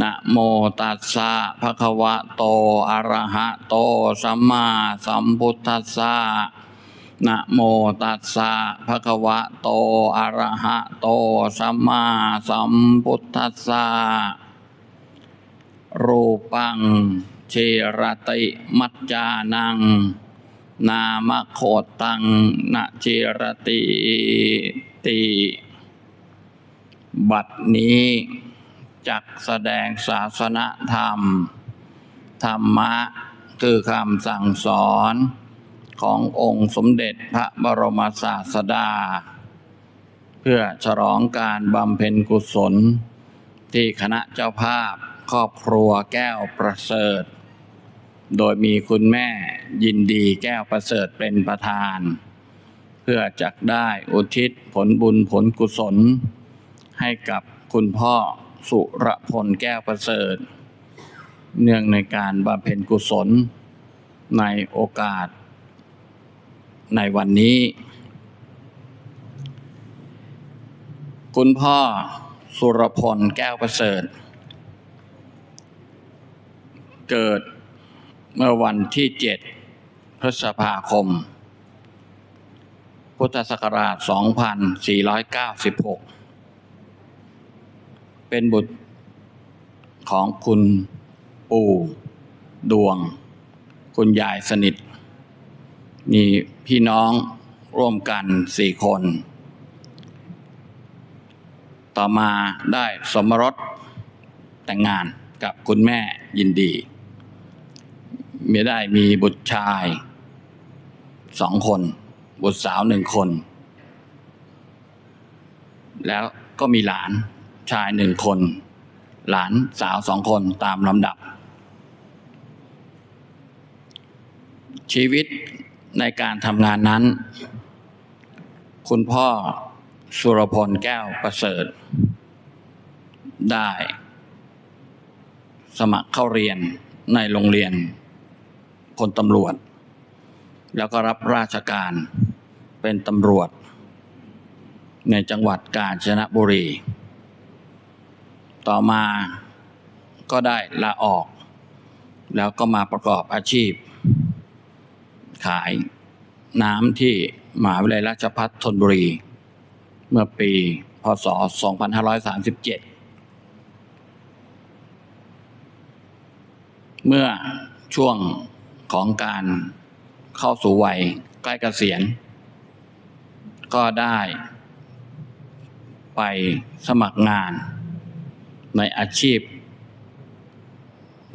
นะโมตัสสะภะคะวะโตอะระหะโตสัมมาสัมพุทธัสสะนะโมตัสสะภะคะวะโตอะระหะโตสัมมาสัมพุทธัสสะรูปังเชรติมัจจานัง นามโคตังนะเจรติติ บัดนี้ จักแสดงศาสนธรรม ธรรมะคือคำสั่งสอนขององค์สมเด็จพระบรมศาสดา เพื่อฉลองการบำเพ็ญกุศล ที่คณะเจ้าภาพครอบครัวแก้วประเสริฐ โดยมีคุณแม่ยินดีแก้วประเสริฐเป็นประธาน เพื่อจักได้อุทิศผลบุญผลกุศล ให้กับคุณพ่อ สุรพลแก้วประเสริฐ เนื่องในการบำเพ็ญกุศลในโอกาส ในวันนี้ คุณพ่อสุรพลแก้วประเสริฐ เกิดเมื่อวันที่ 7 พฤษภาคม พุทธศักราช 2496 เป็นบุตรของคุณปู่ดวง คุณยายสนิท มีพี่น้องร่วมกันสี่คน ต่อมาได้สมรสแต่งงานกับคุณแม่ยินดีมีได้มีบุตรชายสองคน บุตรสาวหนึ่งคน แล้วก็มีหลาน ชายหนึ่งคน หลานสาวสองคนตามลำดับ ชีวิตในการทำงานนั้น คุณพ่อสุรพลแก้วประเสริฐ ได้ สมัครเข้าเรียนในโรงเรียนพลตำรวจ แล้วก็รับราชการเป็นตำรวจ ในจังหวัดกาญจนบุรี ต่อมาก็ได้ลาออก แล้วก็มาประกอบอาชีพ ขายน้ำที่มหาวิทยาลัยราชภัฏธนบุรี เมื่อปี พศ 2537 เมื่อช่วงของการเข้าสู่วัยใกล้เกษียณ ก็ได้ไปสมัครงาน ในอาชีพ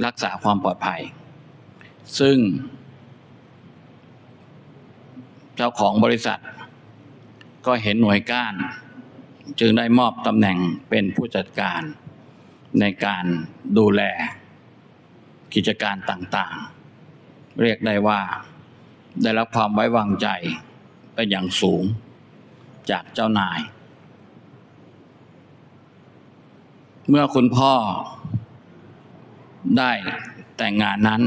รักษาความปลอดภัย ซึ่ง เจ้าของบริษัท ก็เห็นหน่วยก้าน จึงได้มอบตำแหน่งเป็นผู้จัดการ ในการดูแล กิจการต่างๆ เรียกได้ว่าได้รับความไว้วางใจเป็นอย่างสูงจากเจ้านาย เมื่อคุณพ่อได้แต่งงานนั้น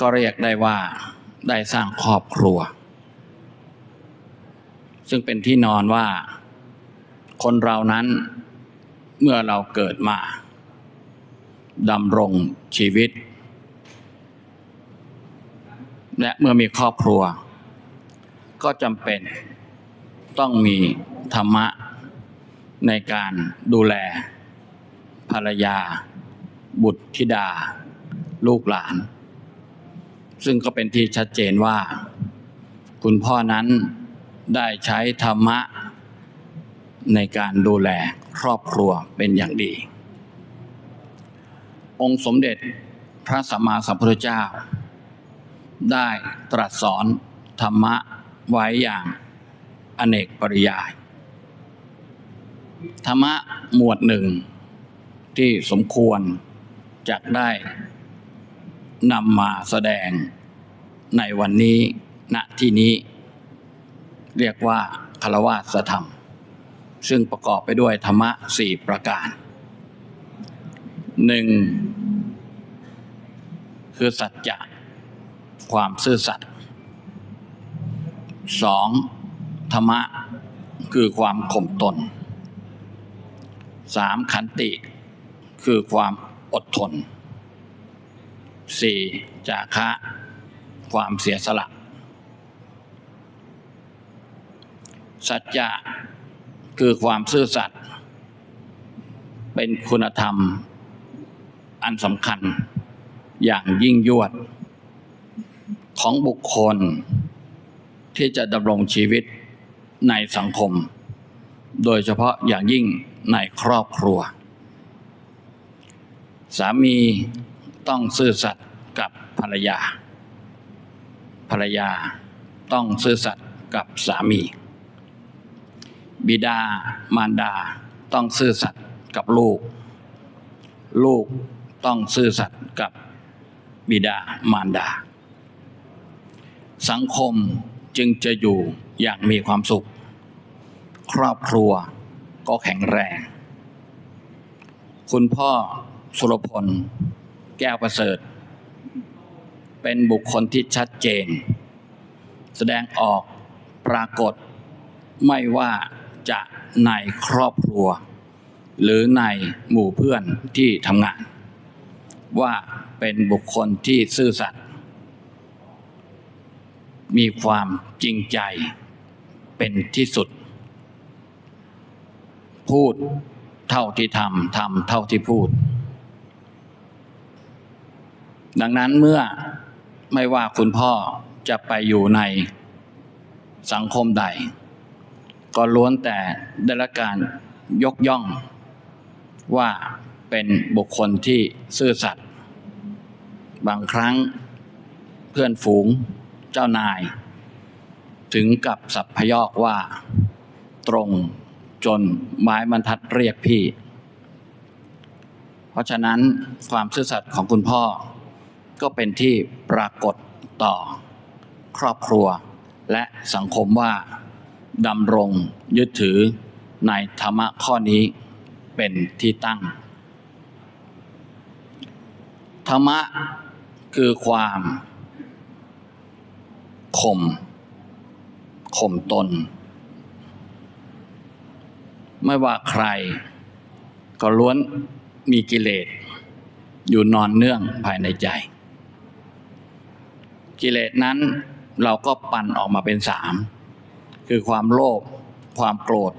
ก็เรียกได้ว่าได้สร้างครอบครัว ซึ่งเป็นที่นอนว่า คนเรานั้นเมื่อเราเกิดมาดำรงชีวิต และเมื่อมีครอบครัว ก็จำเป็นต้องมีธรรมะ ในการดูแล ภรรยา บุตรธิดา ลูกหลาน ซึ่งก็เป็นที่ชัดเจนว่า คุณพ่อนั้นได้ใช้ธรรมะ ในการดูแลครอบครัวเป็นอย่างดี องค์สมเด็จพระสัมมาสัมพุทธเจ้า ได้ตรัสสอนธรรมะไว้อย่างอเนกปริยาย ธรรมะหมวดหนึ่ง ที่สมควรจะได้นำมาแสดงในวันนี้ณที่นี้ เรียกว่าคารวาสธรรม ซึ่งประกอบไปด้วยธรรมะสี่ประการหนึ่งคือสัจจะความซื่อสัตย์สองธรรมะคือความข่มตน สามขันติ คือความอดทนสี่จาคะ ความเสียสละ สัจจะคือความซื่อสัตย์เป็นคุณธรรมอันสำคัญอย่างยิ่งยวด ของบุคคลที่จะดำรงชีวิตในสังคม โดยเฉพาะอย่างยิ่ง ในครอบครัว สามีต้องซื่อสัตย์กับภรรยา ภรรยาต้องซื่อสัตย์กับสามี บิดามารดาต้องซื่อสัตย์กับลูก ลูกต้องซื่อสัตย์กับบิดามารดา สังคมจึงจะอยู่อย่างมีความสุข ครอบครัว ก็แข็งแรง คุณพ่อสุรพล แก้วประเสริฐ เป็นบุคคลที่ชัดเจน แสดงออกปรากฏไม่ว่าจะในครอบครัว หรือในหมู่เพื่อนที่ทำงาน ว่าเป็นบุคคลที่ซื่อสัตย์มีความจริงใจเป็นที่สุด พูดเท่าที่ทำทำเท่าที่พูด ดังนั้นเมื่อไม่ว่าคุณพ่อจะไปอยู่ในสังคมใด ก็ล้วนแต่ได้รับการยกย่อง ว่าเป็นบุคคลที่ซื่อสัตย์บางครั้งเพื่อนฝูงเจ้านาย ถึงกับสับพยอกว่าตรง จนไม้บรรทัดเรียกพี่ เพราะฉะนั้นความซื่อสัตย์ของคุณพ่อ ก็เป็นที่ปรากฏต่อครอบครัว และสังคมว่าดำรงยึดถือในธรรมะข้อนี้เป็นที่ตั้ง ธรรมะคือความข่มข่มตน ไม่ว่าใคร ก็ล้วนมีกิเลส อยู่นอนเนื่องภายในใจ กิเลสนั้นเราก็ปั่นออกมาเป็นสามคือความโลภความโกรธ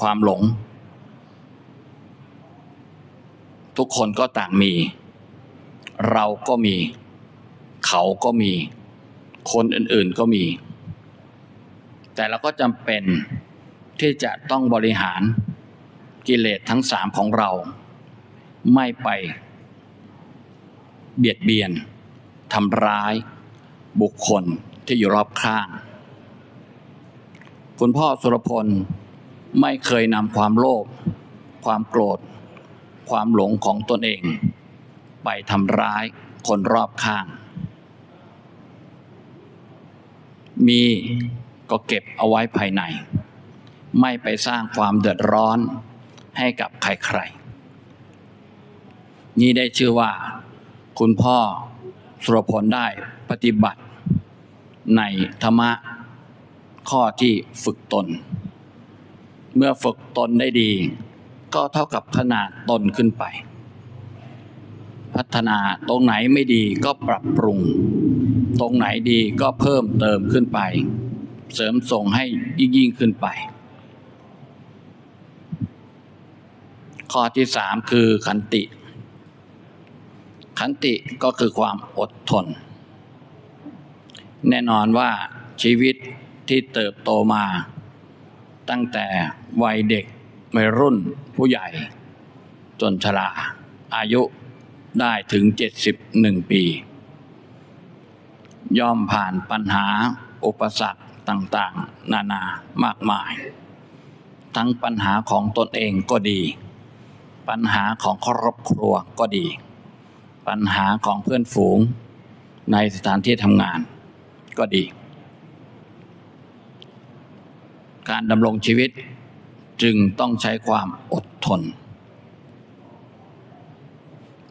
ความหลง ทุกคนก็ต่างมี เราก็มี เขาก็มี คนอื่นๆก็มี แต่เราก็จำเป็น ที่จะต้องบริหารกิเลสทั้งสามของเรา ไม่ไปเบียดเบียนทำร้ายบุคคลที่อยู่รอบข้าง คุณพ่อสุรพลไม่เคยนำความโลภความโกรธ ความหลงของตนเอง ไปทำร้ายคนรอบข้าง มีก็เก็บเอาไว้ภายใน ไม่ไปสร้างความเดือดร้อนให้กับใครๆ นี่ได้ชื่อว่า คุณพ่อสุรพลได้ปฏิบัติในธรรมะข้อที่ฝึกตน เมื่อฝึกตนได้ดี ก็เท่ากับพัฒนาตนขึ้นไป พัฒนาตรงไหนไม่ดีก็ปรับปรุง ตรงไหนดีก็เพิ่มเติมขึ้นไป เสริมส่งให้ยิ่งยิ่งขึ้นไป ข้อที่สามคือขันติ ขันติก็คือความอดทน แน่นอนว่าชีวิตที่เติบโตมา ตั้งแต่วัยเด็กวัยรุ่นผู้ใหญ่ จนชราอายุได้ถึง 71 ปี ย่อมผ่านปัญหาอุปสรรคต่างๆ นานามากมาย ทั้งปัญหาของตนเองก็ดี ปัญหาของครอบครัวก็ดี ปัญหาของเพื่อนฝูงในสถานที่ทำงานก็ดี การดำรงชีวิตจึงต้องใช้ความอดทน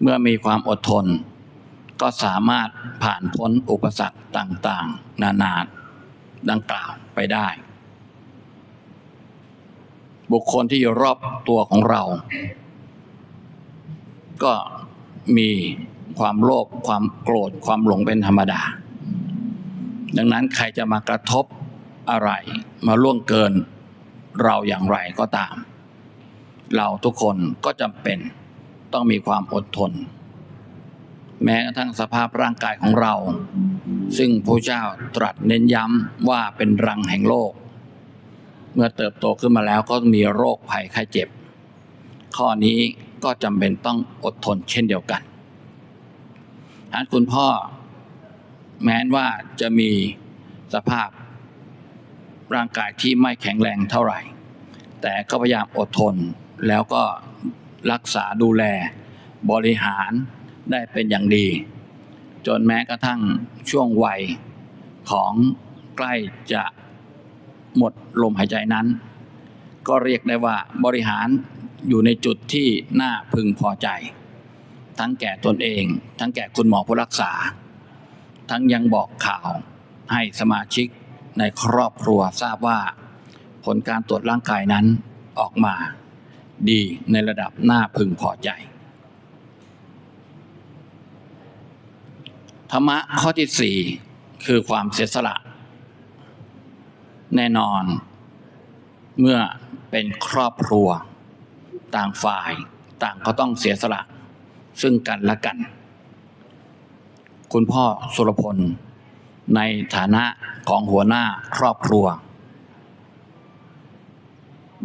เมื่อมีความอดทน ก็สามารถผ่านพ้นอุปสรรคต่าง ๆ นานาดังกล่าวไปได้ บุคคลที่อยู่รอบตัวของเรา ก็มีความโลภความโกรธความหลงเป็นธรรมดา ดังนั้นใครจะมากระทบอะไรมาล่วงเกินเราอย่างไรก็ตาม เราทุกคนก็จำเป็นต้องมีความอดทน แม้กระทั่งสภาพร่างกายของเรา ซึ่งพระเจ้าตรัสเน้นย้ำว่าเป็นรังแห่งโลก เมื่อเติบโตขึ้นมาแล้วก็มีโรคภัยไข้เจ็บ ข้อนี้ ก็จำเป็นต้องอดทนเช่นเดียวกันหากคุณพ่อ แม้นว่าจะมีสภาพร่างกายที่ไม่แข็งแรงเท่าไหร่ แต่ก็พยายามอดทนแล้วก็รักษาดูแลบริหารได้เป็นอย่างดี จนแม้กระทั่งช่วงวัยของใกล้จะหมดลมหายใจนั้น ก็เรียกได้ว่าบริหาร อยู่ในจุดที่น่าพึงพอใจ ทั้งแก่ตนเอง ทั้งแก่คุณหมอผู้รักษา ทั้งยังบอกข่าวให้สมาชิกในครอบครัวทราบว่า ผลการตรวจร่างกายนั้นออกมา ดีในระดับน่าพึงพอใจธรรมะข้อที่สี่คือความเสียสละ แน่นอน เมื่อเป็นครอบครัว ต่างฝ่ายต่างก็ต้องเสียสละ ซึ่งกันและกัน คุณพ่อสุรพล ในฐานะของหัวหน้าครอบครัว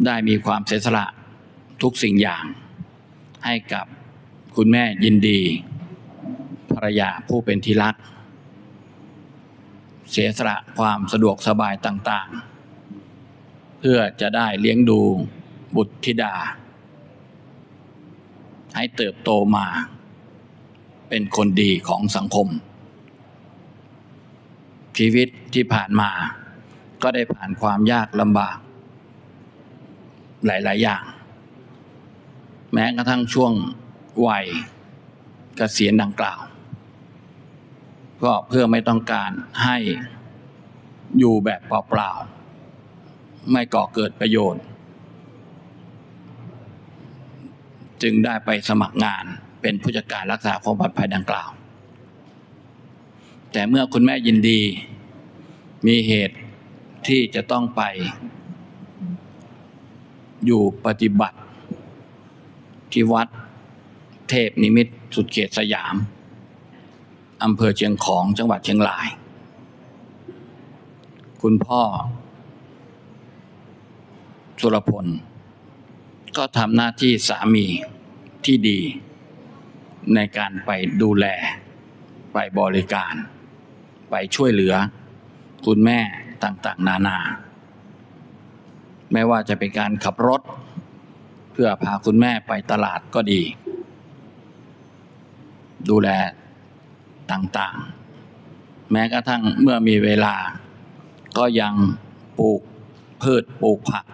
ได้มีความเสียสละทุกสิ่งอย่าง ให้กับคุณแม่ยินดี ภรรยาผู้เป็นที่รัก เสียสละความสะดวกสบายต่างๆ เพื่อจะได้เลี้ยงดูบุตรธิดา ให้เติบโตมา เป็นคนดีของสังคม ชีวิตที่ผ่านมา ก็ได้ผ่านความยากลำบาก หลาย ๆ อย่าง แม้กระทั่งช่วงวัยเกษียณดังกล่าว ก็เพื่อไม่ต้องการให้อยู่แบบเปล่าๆไม่ก่อเกิดประโยชน์ จึงได้ไปสมัครงานเป็นผู้จัดการรักษาความปลอดภัยดังกล่าว แต่เมื่อคุณแม่ยินดี มีเหตุที่จะต้องไป อยู่ปฏิบัติที่วัดเทพนิมิตสุดเขตสยามอำเภอเชียงของจังหวัดเชียงราย คุณพ่อ สุรพล ก็ทำหน้าที่สามีที่ดี ในการไปดูแล ไปบริการ ไปช่วยเหลือ คุณแม่ต่างๆ นานา ไม่ว่าจะเป็นการขับรถ เพื่อพาคุณแม่ไปตลาดก็ดี ดูแลต่างๆ แม้กระทั่งเมื่อมีเวลา ก็ยังปลูกพืชปลูกผัก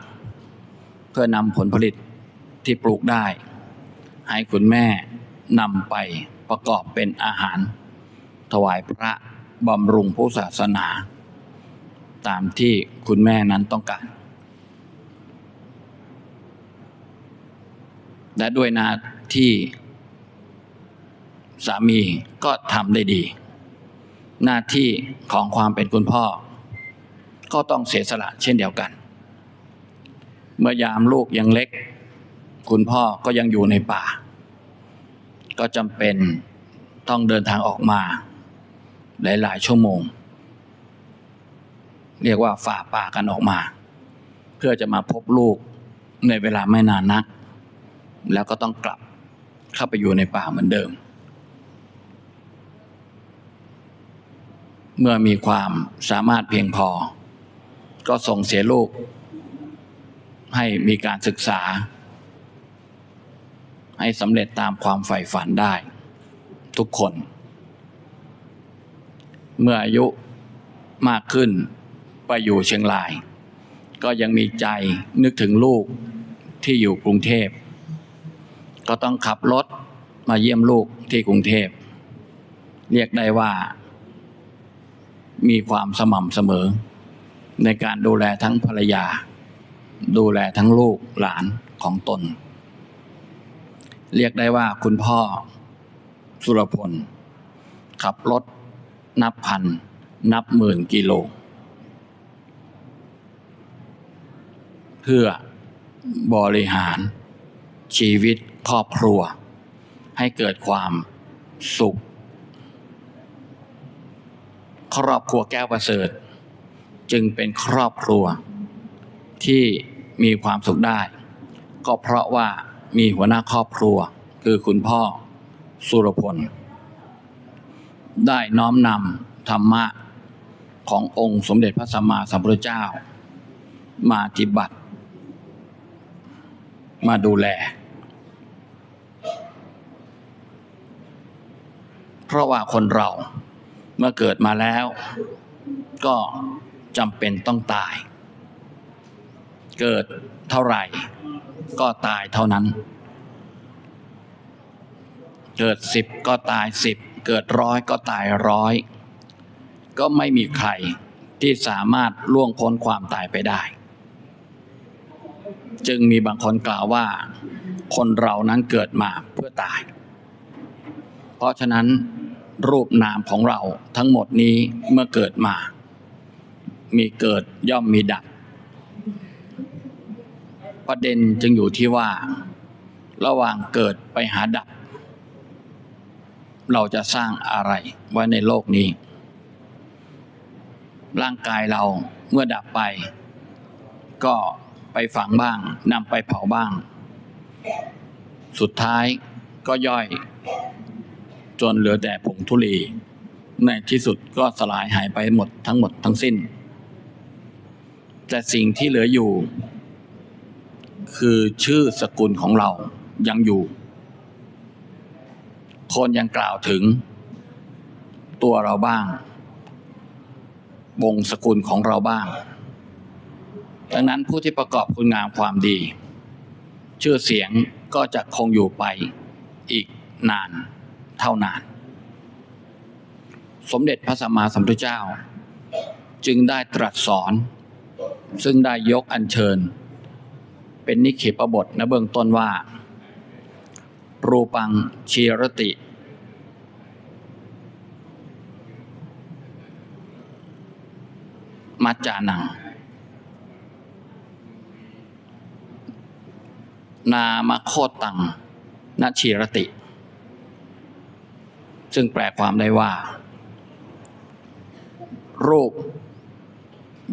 เพื่อนำผลผลิต ที่ปลูกได้ ให้คุณแม่นำไปประกอบเป็นอาหาร ถวายพระบำรุงผู้ศาสนา ตามที่คุณแม่นั้นต้องการ และด้วยนาที่สามีก็ทำได้ดี หน้าที่ของความเป็นคุณพ่อ ก็ต้องเสียสละเช่นเดียวกัน เมื่อยามลูกยังเล็ก คุณพ่อก็ยังอยู่ในป่า ก็จำเป็นต้องเดินทางออกมา หลาย ๆ ชั่วโมง เรียกว่าฝ่าป่ากันออกมา เพื่อจะมาพบลูกในเวลาไม่นานนัก แล้วก็ต้องกลับเข้าไปอยู่ในป่าเหมือนเดิม เมื่อมีความสามารถเพียงพอ ก็ส่งเสียลูกให้มีการศึกษา ให้สำเร็จตามความใฝ่ฝันได้ ทุกคน เมื่ออายุมากขึ้นไปอยู่เชียงราย ก็ยังมีใจนึกถึงลูกที่อยู่กรุงเทพ ก็ต้องขับรถมาเยี่ยมลูกที่กรุงเทพ เรียกได้ว่า มีความสม่ำเสมอ ในการดูแลทั้งภรรยา ดูแลทั้งลูกหลานของตน เรียกได้ว่าคุณพ่อสุรพล ขับรถนับพัน นับหมื่นกิโล เพื่อบริหารชีวิตครอบครัว ให้เกิดความสุข ครอบครัวแก้วประเสริฐ จึงเป็นครอบครัวที่มีความสุขได้ ก็เพราะว่า มีหัวหน้าครอบครัว คือคุณพ่อสุรพล ได้น้อมนำธรรมะขององค์สมเด็จพระสัมมาสัมพุทธเจ้า มาปฏิบัติ มาดูแล เพราะว่าคนเราเมื่อเกิดมาแล้ว ก็จำเป็นต้องตาย เกิดเท่าไหร่ ก็ตายเท่านั้น เกิดสิบก็ตายสิบเกิดร้อยก็ตายร้อยก็ไม่มีใครที่สามารถล่วงพ้นความตายไปได้ จึงมีบางคนกล่าวว่า คนเรานั้นเกิดมาเพื่อตาย เพราะฉะนั้นรูปนามของเราทั้งหมดนี้เมื่อเกิดมา มีเกิดย่อมมีดับ ประเด็นจึงอยู่ที่ว่า ระหว่างเกิดไปหาดับ เราจะสร้างอะไรไว้ในโลกนี้ ร่างกายเราเมื่อดับไป ก็ไปฝังบ้างนำไปเผาบ้าง สุดท้ายก็ย่อย จนเหลือแต่ผงธุลีในที่สุดก็สลายหายไปหมดทั้งหมดทั้งสิ้น แต่สิ่งที่เหลืออยู่ คือชื่อสกุลของเรายังอยู่ คนยังกล่าวถึง ตัวเราบ้างวงสกุลของเราบ้าง ดังนั้นผู้ที่ประกอบคุณงามความดี ชื่อเสียงก็จะคงอยู่ไปอีกนานเท่านาน สมเด็จพระสัมมาสัมพุทธเจ้า จึงได้ตรัสสอน ซึ่งได้ยกอัญเชิญ เป็นนิเขปบทในเบื้องต้นว่า รูปังชีรติ มัจจานัง นามโคตังนชีรติ ซึ่งแปลความได้ว่า รูป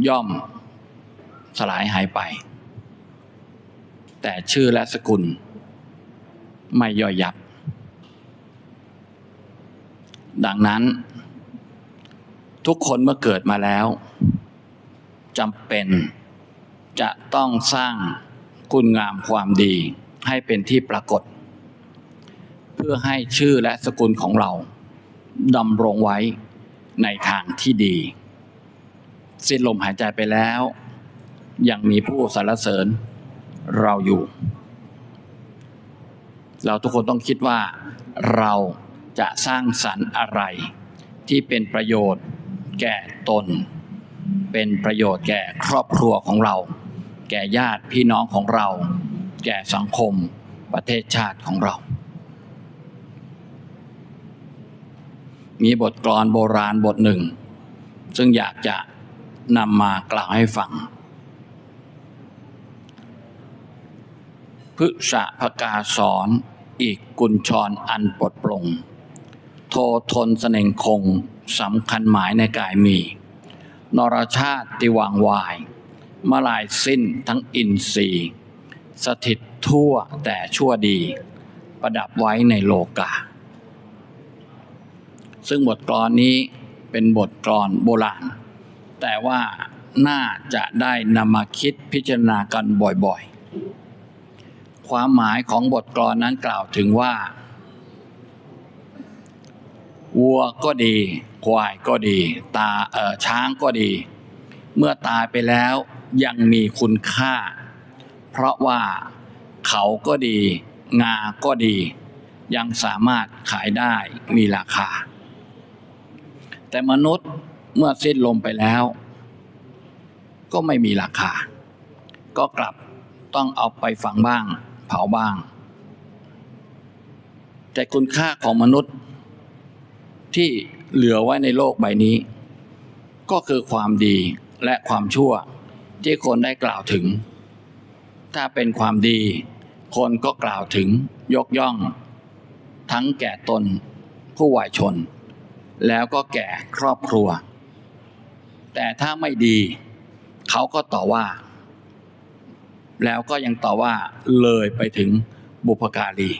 ย่อมสลายหายไป แต่ชื่อและสกุล ไม่ย่อยยับ ดังนั้น ทุกคนเมื่อเกิดมาแล้วจำเป็นจะต้องสร้างคุณงามความดีให้เป็นที่ปรากฏ เพื่อให้ชื่อและสกุลของเราดำรงไว้ในทางที่ดี สิ้นลมหายใจไปแล้ว ยังมีผู้สรรเสริญ เราอยู่ เราทุกคนต้องคิดว่าเราจะสร้างสรรค์อะไร ที่เป็นประโยชน์แก่ตน เป็นประโยชน์แก่ครอบครัวของเรา แก่ญาติพี่น้องของเรา แก่สังคมประเทศชาติของเรา มีบทกลอนโบราณบทหนึ่ง ซึ่งอยากจะนำมากล่าวให้ฟัง พฤษะพกาสอนอีกกุญชรอันปลดปลง โททนเสน่งคงสำคัญหมายในกายมี นรชาติติวางวายมาลายสิ้นทั้งอินทรีย์สถิตทั่วแต่ชั่วดี ประดับไว้ในโลกา ซึ่งบทกลอนนี้เป็นบทกลอนโบราณ แต่ว่าน่าจะได้นำมาคิดพิจารณากันบ่อยๆ ความหมายของบทกลอนนั้นกล่าวถึงว่า วัวก็ดี ควายก็ดี ตาเออช้างก็ดี เมื่อตายไปแล้วยังมีคุณค่า เพราะว่าเขาก็ดี งาก็ดี ยังสามารถขายได้มีราคา แต่มนุษย์เมื่อสิ้นลมไปแล้ว ก็ไม่มีราคา ก็กลับต้องเอาไปฝังบ้าง เผาบ้าง แต่คุณค่าของมนุษย์ ที่เหลือไว้ในโลกใบนี้ ก็คือความดีและความชั่วที่คนได้กล่าวถึง ถ้าเป็นความดี คนก็กล่าวถึงยกย่อง ทั้งแก่ตนผู้วายชน แล้วก็แก่ครอบครัว แต่ถ้าไม่ดี เขาก็ต่อว่า แล้วก็ยังต่อว่าเลยไปถึงบุพการี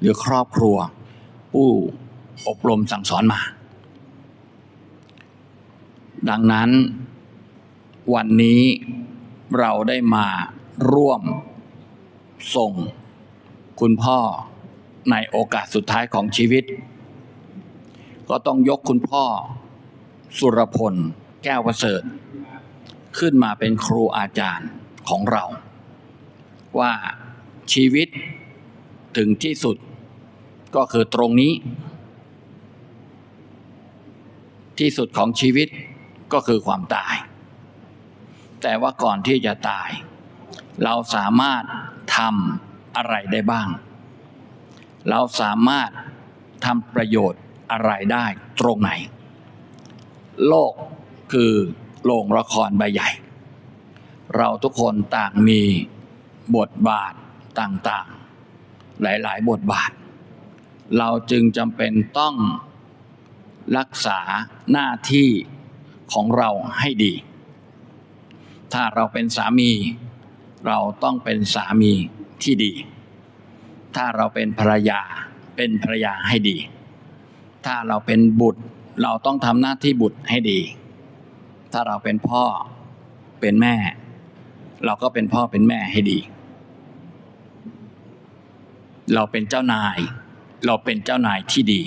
หรือครอบครัว ผู้อบรมสั่งสอนมา ดังนั้นวันนี้เราได้มาร่วมส่งคุณพ่อในโอกาสสุดท้ายของชีวิต ก็ต้องยกคุณพ่อ สุรพล แก้วประเสริฐ ขึ้นมาเป็นครูอาจารย์ของเรา ว่าชีวิตถึงที่สุดก็คือตรงนี้ ที่สุดของชีวิตก็คือความตาย แต่ว่าก่อนที่จะตาย เราสามารถทำอะไรได้บ้าง เราสามารถทำประโยชน์อะไรได้ตรงไหน โลกคือโรงละครใบใหญ่ เราทุกคนต่างมี บทบาทต่างๆ หลาย ๆ บทบาท เราจึงจำเป็นต้องรักษาหน้าที่ของเราให้ดี ถ้าเราเป็นสามี เราต้องเป็นสามีที่ดี ถ้าเราเป็นภรรยาเป็นภรรยาให้ดี ถ้าเราเป็นบุตรเราต้องทำหน้าที่บุตรให้ดี ถ้าเราเป็นพ่อเป็นแม่ เราก็เป็นพ่อเป็นแม่ให้ดี เราเป็นเจ้านาย เราเป็นเจ้านายที่ดี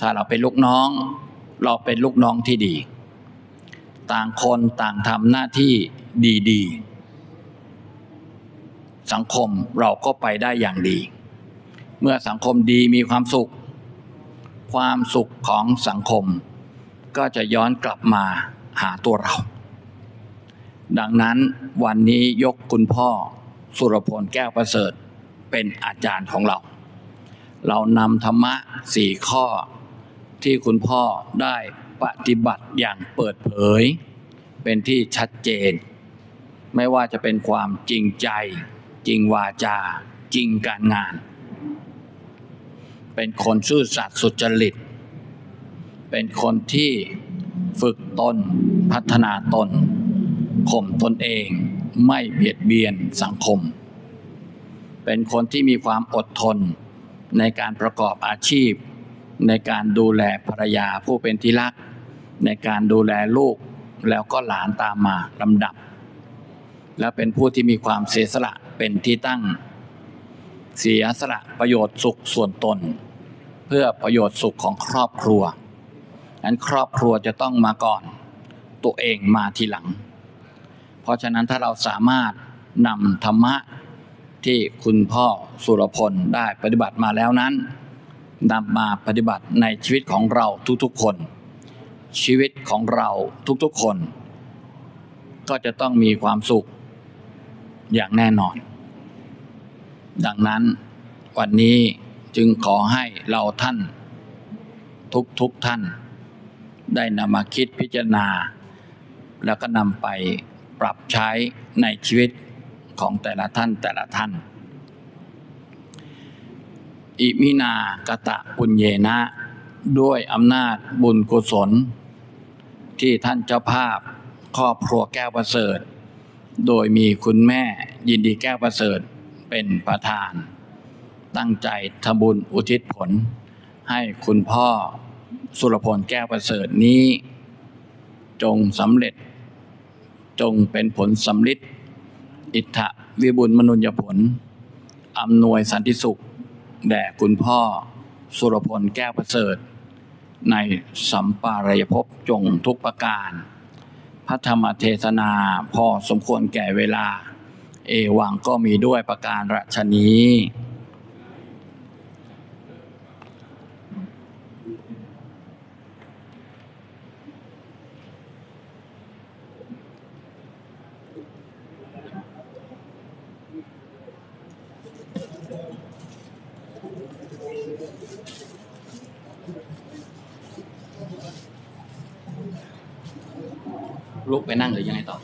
ถ้าเราเป็นลูกน้อง เราเป็นลูกน้องที่ดี ต่างคนต่างทำหน้าที่ดีๆ สังคมเราก็ไปได้อย่างดี เมื่อสังคมดีมีความสุข ความสุขของสังคม ก็จะย้อนกลับมาหาตัวเรา ดังนั้นวันนี้ยกคุณพ่อสุรพลแก้วประเสริฐ เป็นอาจารย์ของเรา เรานำธรรมะสี่ข้อที่คุณพ่อได้ปฏิบัติอย่างเปิดเผย เป็นที่ชัดเจน ไม่ว่าจะเป็นความจริงใจ จริงวาจา จริงการงาน เป็นคนซื่อสัตย์สุจริต เป็นคนที่ฝึกตนพัฒนาตนข่มตนเอง ไม่เบียดเบียนสังคม เป็นคนที่มีความอดทน ในการประกอบอาชีพ ในการดูแลภรรยาผู้เป็นที่รัก ในการดูแลลูกแล้วก็หลานตามมาลำดับ และเป็นผู้ที่มีความเสียสละเป็นที่ตั้ง เสียสละประโยชน์สุขส่วนตน เพื่อประโยชน์สุขของครอบครัวนั้นครอบครัวจะต้องมาก่อน ตัวเองมาทีหลัง เพราะฉะนั้นถ้าเราสามารถนำธรรมะ ที่คุณพ่อสุรพลได้ปฏิบัติมาแล้วนั้นนำมาปฏิบัติในชีวิตของเราทุกๆคน ชีวิตของเราทุกๆคน ก็จะต้องมีความสุขอย่างแน่นอน ดังนั้นวันนี้จึงขอให้เราท่าน ทุกๆทท่าน ได้นำมาคิดพิจารณา แล้วก็นำไปปรับใช้ในชีวิต ของแต่ละท่านแต่ละท่าน อิมินากตะปุญเยนะ ด้วยอำนาจบุญกุศล ที่ท่านเจ้าภาพครอบครัวแก้วประเสริฐ โดยมีคุณแม่ยินดีแก้วประเสริฐเป็นประธาน ตั้งใจทำบุญอุทิศผล ให้คุณพ่อสุรพลแก้วประเสริฐนี้ จงสำเร็จจงเป็นผลสำลิด อิทธะวิบุญมนุญญผล อำนวยสันติสุข แด่คุณพ่อ สุรพลแก้วประเสริฐ ในสัมปารายภพจงทุกประการ พระธรรมเทศนาพอสมควรแก่เวลา เอวังก็มีด้วยประการรัชนี้ ลุกไปนั่งหรือยังไงต่อ